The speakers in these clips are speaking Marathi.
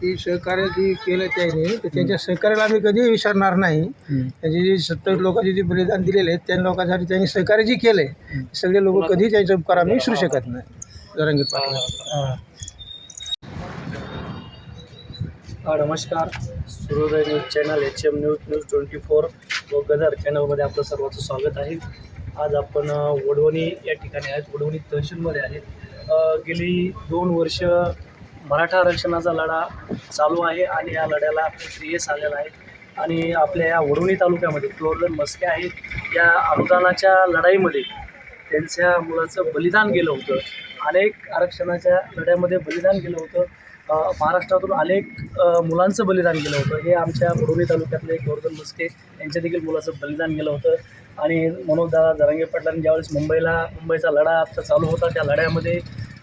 की सहकार्य जे केलं त्याने तर त्यांच्या सहकार्याला आम्ही कधीही विसरणार नाही. त्यांचे जे सत्तर लोकांचे जे बलिदान दिलेले आहेत त्या लोकांसाठी त्यांनी सहकार्य जे केलं आहे सगळे लोक कधीही त्यांचे उपकार आम्ही विसरू शकत नाही. जरांगे पाटील. हा, नमस्कार. Suryoday news channel H M news news twenty four व गदर चॅनलमध्ये आपलं सर्वांचं स्वागत आहे. आज आपण वडवणी या ठिकाणी आहेत. वडवणी तहसीलमध्ये आहेत. गेली दोन वर्ष मराठा आरक्षणाचा लढा चालू आहे आणि या लढ्याला आपलं यश आलेलं आहे. आणि आपल्या या वडवणी तालुक्यामध्ये क्लोरलन मस्के आहेत. या अनुदानाच्या लढाईमध्ये त्यांच्या मुलाचं बलिदान गेलं होतं. अनेक आरक्षणाच्या लढ्यामध्ये बलिदान गेलं होतं. महाराष्ट्रातून अनेक मुलांचं बलिदान गेलं होतं. हे आमच्या बुडवणी तालुक्यातले गोवर्धन मस्के यांच्या देखील मुलाचं बलिदान गेलं होतं. आणि मनोजदादा जरांगे पाटलांनी ज्यावेळेस मुंबईला मुंबईचा लढा आता चालू होता त्या लढ्यामध्ये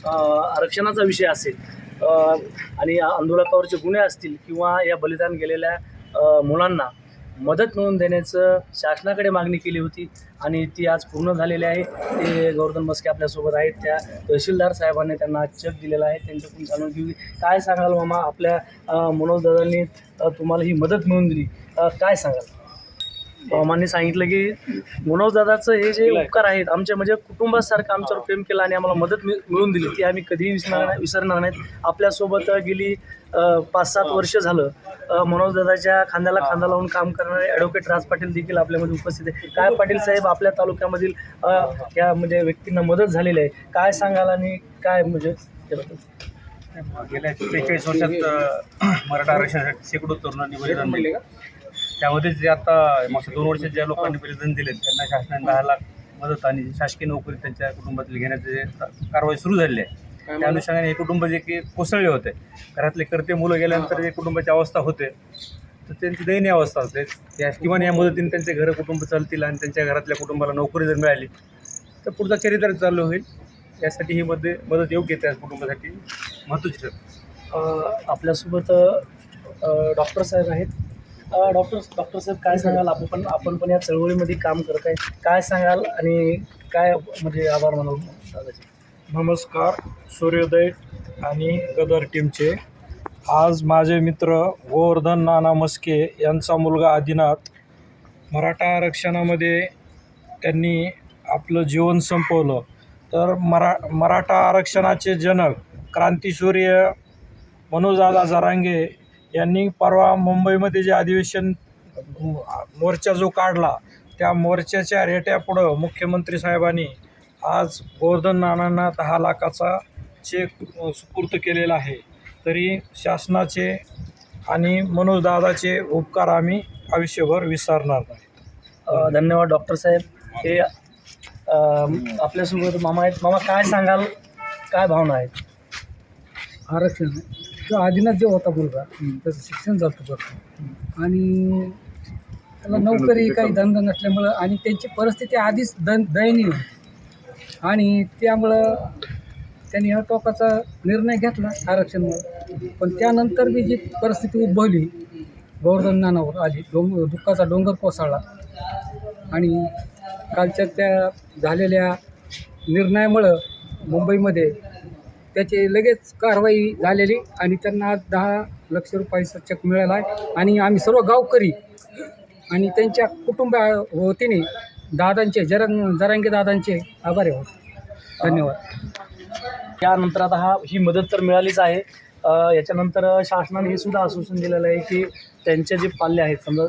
आरक्षणाचा विषय असेल आणि आणि आंदोलकावरचे गुन्हे असतील किंवा या बलिदान गेलेल्या मुलांना मदत मिळवून देण्याचं शासनाकडे मागणी केली होती आणि ती आज पूर्ण झालेली आहे. ते गोवर्धन मस्के आपल्यासोबत आहेत. त्या तहसीलदार साहेबांनी त्यांना आज चेक दिलेला आहे. त्यांच्याकडून जाणून घेऊ काय सांगाल मामा? आपल्या मनोज दादांनी तुम्हाला ही मदत मिळवून दिली. काय सांगाल? मामांनी सांगितलं की मनोज दादाचं हे जे उपकार आहेत आमच्या म्हणजे कुटुंबासारखं आमच्यावर प्रेम केलं आणि आम्हाला मदत मिळ- मिळवून दिली ती आम्ही कधीही विसरणार नाही विसरणार नाहीत. आपल्यासोबत गेली पाच सात वर्ष झालं दादाच्या खांद्याला खांदा लावून काम करणारे ॲडव्होकेट राज पाटील देखील आपल्यामध्ये उपस्थित आहे काय पाटील साहेब आपल्या तालुक्यामधील या म्हणजे व्यक्तींना मदत झालेली आहे काय सांगाल आणि काय म्हणजे? गेल्या त्रेचाळीस वर्षात मराठा आरक्षणासाठी शेकडो तरुणांनी बलिदान दिले. त्यामध्ये जे आता मागच्या दोन वर्षात ज्या लोकांनी बलिदान दिले त्यांना शासनाने दहा लाख मदत आणि शासकीय नोकरी त्यांच्या कुटुंबातील घेण्याचे जे कारवाई सुरू झालेली आहे त्या अनुषंगाने हे कुटुंब जे की कोसळले होते. घरातले करते मुलं गेल्यानंतर जे कुटुंबाची अवस्था होते तर त्यांची दयनीय अवस्था असते त्या किमान या मदतीने त्यांचे घरं कुटुंब चालतील आणि त्यांच्या घरातल्या कुटुंबाला नोकरी जर मिळाली तर पुढचा चरित्र चालू होईल. यासाठी ही मदत मदत योग्य त्या कुटुंबासाठी महत्त्वाची ठरते. आपल्यासोबत डॉक्टर साहेब आहेत. डॉक्टर डॉक्टर साहेब काय सांगाल? आपण पण आपण पण या चळवळीमध्ये काम करत आहे. काय सांगाल आणि काय म्हणजे आभार मानू दादाचे नमस्कार सूर्योदय आणि गदर टीमचे. आज माझे मित्र गोवर्धन नाना मस्के यांचा मुलगा आदिनाथ मराठा आरक्षणामध्ये त्यांनी आपलं जीवन संपवलं. तर मरा मराठा आरक्षणाचे जनक क्रांतीसूर्य मनोजदादा जरांगे यांनी परवा मुंबईमध्ये जे अधिवेशन मोर्चा जो काढला त्या मोर्चाच्या रेट्यापुढं मुख्यमंत्री साहेबांनी आज गोवर्धन नानांना दहा लाखाचा चेक अ, सुपूर्द केलेला आहे. तरी शासनाचे आणि मनोजदादाचे उपकार आम्ही आयुष्यभर विसरणार नाही. धन्यवाद डॉक्टर साहेब. हे आपल्यासोबत मामा आहेत. मामा काय सांगाल? काय भावना आहेत? आरक्षण. जो आदिनाथ जो होता मुलगा त्याचं शिक्षण झालं होतं आणि त्याला नोकरी काही धंदा नसल्यामुळं आणि त्यांची परिस्थिती आधीच द दयनीय. होती. आणि त्यामुळं त्यांनी हा टोकाचा निर्णय घेतला आरक्षणमुळे. पण त्यानंतर बी जी परिस्थिती उद्भवली गोवर्धन नानावर आली डोंग दुःखाचा डोंगर कोसळला. आणि कालच्या त्या झालेल्या निर्णयामुळं मुंबईमध्ये त्याची लगेच कारवाई झालेली आणि त्यांना आज दहा लक्ष रुपयाचा चेक मिळाला आहे आणि आम्ही सर्व गावकरी आणि त्यांच्या कुटुंबा वतीने दादांचे जरंग जरांगे दादांचे आभारी आहोत. धन्यवाद. यानंतर आता हा ही मदत तर मिळालीच आहे. अ, याच्यानंतर शासनाने हे सुद्धा आश्वासन दिलेलं आहे की त्यांचे जे पाल्य आहेत समजा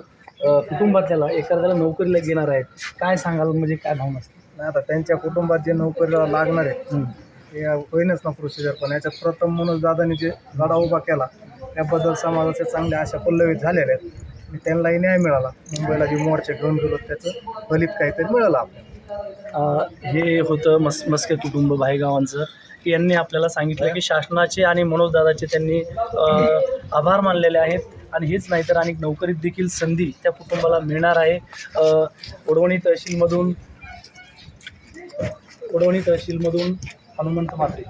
कुटुंबातल्याला एखाद्याला नोकरीला घेणार आहेत काय सांगाल? म्हणजे काय भावना असते नाही आता त्यांच्या कुटुंबात जे नोकरीला लागणार आहे या होईनच ना प्रोसिजर पण. याच्यात प्रथम म्हणून दादाने जे लढा उभा केला त्याबद्दल समाजाचे चांगले आशा पल्लवित झालेले आहेत. आणि त्यांनाही न्याय मिळाला. मुंबईला जे मोर्चे घेऊन गेलो त्याचं फलित काहीतरी मिळालं आपल्याला. हे होतं मस मस्के कुटुंब भाईगावांचं. की यांनी आपल्याला सांगितलं की शासनाचे आणि मनोजदादाचे त्यांनी अ, आभार मानलेले आहेत. आणि हेच नाही तर अनेक नोकरीत देखील संधी त्या कुटुंबाला मिळणार आहे. अ, उडवणी तहसीलमधून उडवणी तहसीलमधून हनुमंत म्हात्रे